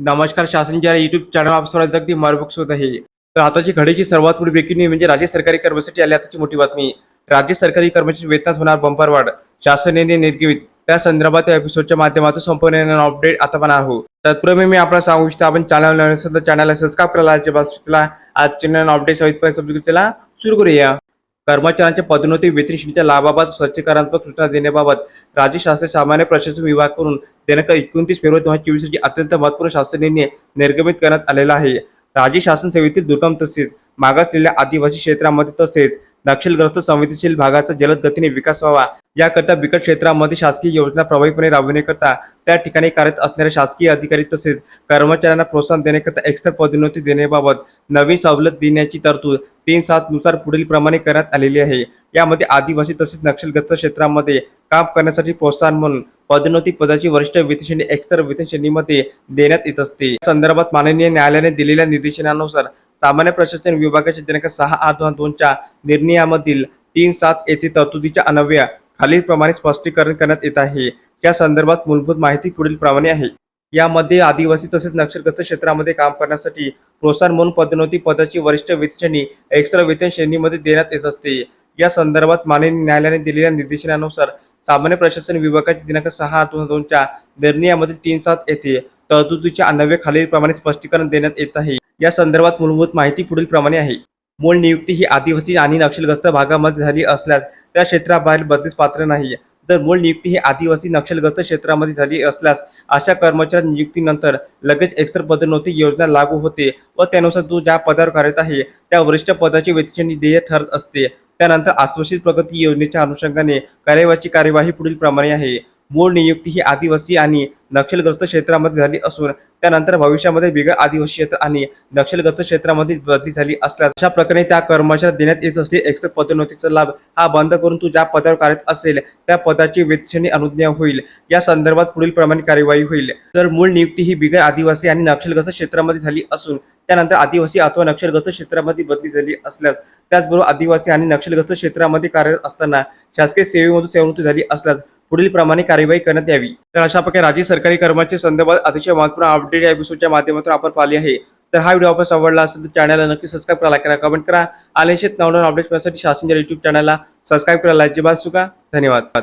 नमस्कार शासनच्या YouTube channel आप सर्वांचं अगदी मार्गदर्शक होत आहे. तर आताची घडीची सर्वात मोठी ब्रेकिंग न्यूज म्हणजे राज्य सरकारी कर्मचारी आली. आताची मोठी बातमी राज्य सरकारी कर्मचारी वेतनात होणार बंपर वाढ. शासनाने निर्गमित त्या संदर्भात या एपिसोडच्या माध्यमातून संपूर्ण अपडेट आता पण आहोत तत्पूर्वी मी आपल्याला सांगू इच्छितो आपण चॅनल नसेल तर चॅनलला सबस्क्राईब करायला अजिबात आज चॅनल अपडेट सहित सबस्क्राईब सुरू करूया. कर्मचाऱ्यांच्या पदोन्नती वेतन श्रेणीच्या लाभाबाबत स्वच्छकारात्मक सूचना देण्याबाबत राज्य शासन सामान्य प्रशासन विभागाकडून दिनांक एकोणतीस फेब्रुवारी दोन हजार चोवीस रोजी अत्यंत महत्त्वपूर्ण शासन निर्णय निर्गमित करण्यात आलेला आहे. राज्य शासन सेवेतील दुर्गम तसेच मागासलेल्या आदिवासी क्षेत्रामध्ये तसेच नक्षलग्रस्त संवेदनशील भागाचा जलद गतीने विकास व्हावा याकरता बिकट क्षेत्रामध्ये शासकीय योजना प्रभावीपणे राबविण्याकरता त्या ठिकाणी कार्यरत असणाऱ्या शासकीय अधिकारी तसेच कर्मचाऱ्यांना प्रोत्साहन देण्याकरता एक्स्ट्रा पदोन्नती देण्याबाबत नवीन सवलत देण्याची तरतूद तीन सात नुसार पुढील प्रमाणे करण्यात आलेली आहे. यामध्ये आदिवासी तसेच नक्षलग्रस्त क्षेत्रामध्ये काम करण्यासाठी प्रोत्साहन म्हणून पदोन्नती पदाची वरिष्ठ वेतनश्रेणी श्रेणी वेतनश्रेणीमध्ये श्रेणीमध्ये देण्यात येत असते. या संदर्भात माननीय न्यायालयाने दिलेल्या निर्देशनानुसार सामान्य प्रशासन विभागाच्या दिनांक सहा आठ दोन दोनच्या निर्णयामधील तीन सात येथे तरतुदीच्या अनव्या खालीलप्रमाणे स्पष्टीकरण करण्यात येत आहे. या संदर्भात मूलभूत माहिती पुढील प्रमाणे आहे. यामध्ये आदिवासी तसेच नक्षलग्रस्त क्षेत्रामध्ये काम करण्यासाठी प्रोत्साहन म्हणून पदोन्नती पदाची वरिष्ठ वेतनश्रेणी एक्स्ट्रा वेतन श्रेणीमध्ये देण्यात येत असते. या संदर्भात माननीय न्यायालयाने दिलेल्या निर्देशनानुसार सामान्य प्रशासन विभागाच्या दिनांक सहा आठ दोन हजार दोनच्या निर्णयामधील तीन सात येथे तरतुदीच्या अन्वये खालीलप्रमाणे स्पष्टीकरण देण्यात येत आहे. या संदर्भात मूलभूत माहिती पुढील प्रमाणे आहे. मूळ नियुक्ती ही आदिवासी आणि नक्षलग्रस्त भागामध्ये झाली असल्यास त्या क्षेत्राबाहेर बदलीस पात्र नाही. जर मूळ नियुक्ती ही आदिवासी नक्षलग्रस्त क्षेत्रामध्ये झाली असल्यास अशा कर्मचारी नियुक्तीनंतर लगेच एक्स्ट्रा पदोन्नती योजना लागू होते व त्यानुसार जो ज्या पदावर कार्यरत आहे त्या वरिष्ठ पदाची वेतनश्रेणी देय ठरत असते. त्यानंतर आश्वासित प्रगती योजनेच्या अनुषंगाने कार्यवाहीची कार्यवाही पुढील प्रमाणे आहे. मूळ नियुक्ती ही आदिवासी आणि नक्षलग्रस्त क्षेत्रामध्ये झाली असून त्यानंतर भविष्यामध्ये बिगर आदिवासी क्षेत्र आणि नक्षलग्रस्त क्षेत्रामध्ये बदली झाली असल्यास अशा प्रकारे त्या कर्मचाऱ्याला देण्यात येत असलेली एक्स्ट्रा पदोन्नतीचा लाभ हा बंद करून तो ज्या पदावर कार्यरत असेल त्या पदाची वेतश्रेणी अनुज्ञा होईल. या संदर्भात पुढील प्रमाणे कार्यवाही होईल. तर मूळ नियुक्ती ही बिगर आदिवासी आणि नक्षलग्रस्त क्षेत्रामध्ये झाली असून त्यानंतर आदिवासी अथवा नक्षलग्रस्त क्षेत्रामध्ये बदली झाली असल्यास त्याचबरोबर आदिवासी आणि नक्षलग्रस्त क्षेत्रामध्ये कार्यरत असताना शासकीय सेवेमधून सेवानिवृत्ती झाली असल्यास पुढील प्रमाणे कार्यवाही करण्यात यावी. तर अशा प्रकारे राज्य सरकारी कर्मचारी संदर्भात अतिशय महत्त्वपूर्ण अपडेट या एपिसोडच्या माध्यमातून आपण पाहिली आहे. तर हा व्हिडिओ आपण आवडला असेल तर चॅनलला नक्की सबस्क्राईब करा करा कमेंट करा. आलेशेत नवनवीन अपडेट मिळण्यासाठी शासनच्या युट्यूब चॅनलला सबस्क्राईब करायला अजिबात चुका धन्यवाद.